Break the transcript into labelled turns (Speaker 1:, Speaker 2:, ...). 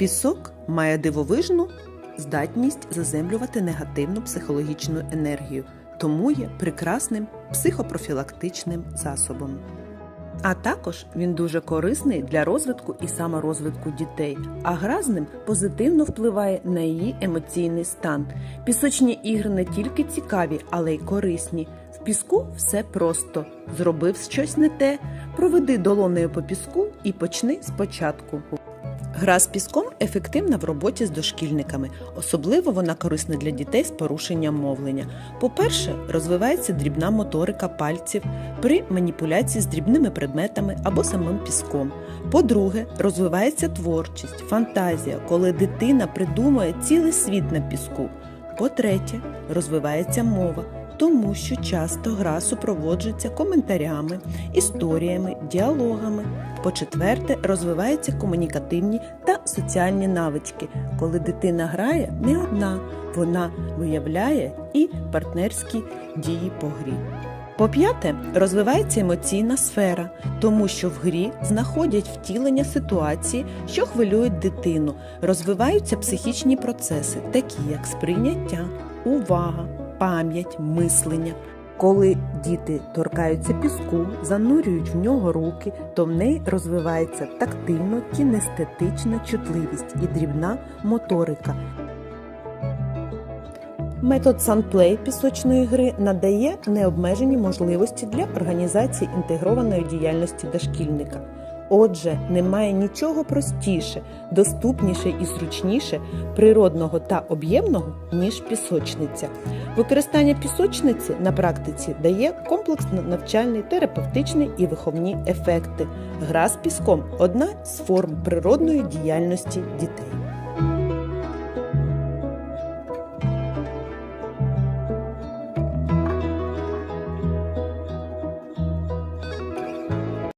Speaker 1: Пісок має дивовижну здатність заземлювати негативну психологічну енергію, тому є прекрасним психопрофілактичним засобом. А також він дуже корисний для розвитку і саморозвитку дітей, а гра з ним позитивно впливає на її емоційний стан. Пісочні ігри не тільки цікаві, але й корисні. В піску все просто. Зробив щось не те, проведи долонею по піску і почни спочатку. Гра з піском ефективна в роботі з дошкільниками. Особливо вона корисна для дітей з порушенням мовлення. По-перше, розвивається дрібна моторика пальців при маніпуляції з дрібними предметами або самим піском. По-друге, розвивається творчість, фантазія, коли дитина придумує цілий світ на піску. По-третє, розвивається мова. Тому що часто гра супроводжується коментарями, історіями, діалогами. По-четверте, розвиваються комунікативні та соціальні навички. Коли дитина грає не одна, вона виявляє і партнерські дії по грі. По-п'яте, розвивається емоційна сфера, тому що в грі знаходять втілення ситуації, що хвилюють дитину, розвиваються психічні процеси, такі як сприйняття, увага, пам'ять, мислення. Коли діти торкаються піску, занурюють в нього руки, то в неї розвивається тактильно кінестетична чутливість і дрібна моторика. Метод санплей пісочної гри надає необмежені можливості для організації інтегрованої діяльності дошкільника. Отже, немає нічого простіше, доступніше і зручніше природного та об'ємного, ніж пісочниця. Використання пісочниці на практиці дає комплексно навчальний, терапевтичний і виховні ефекти. Гра з піском одна з форм природної діяльності дітей.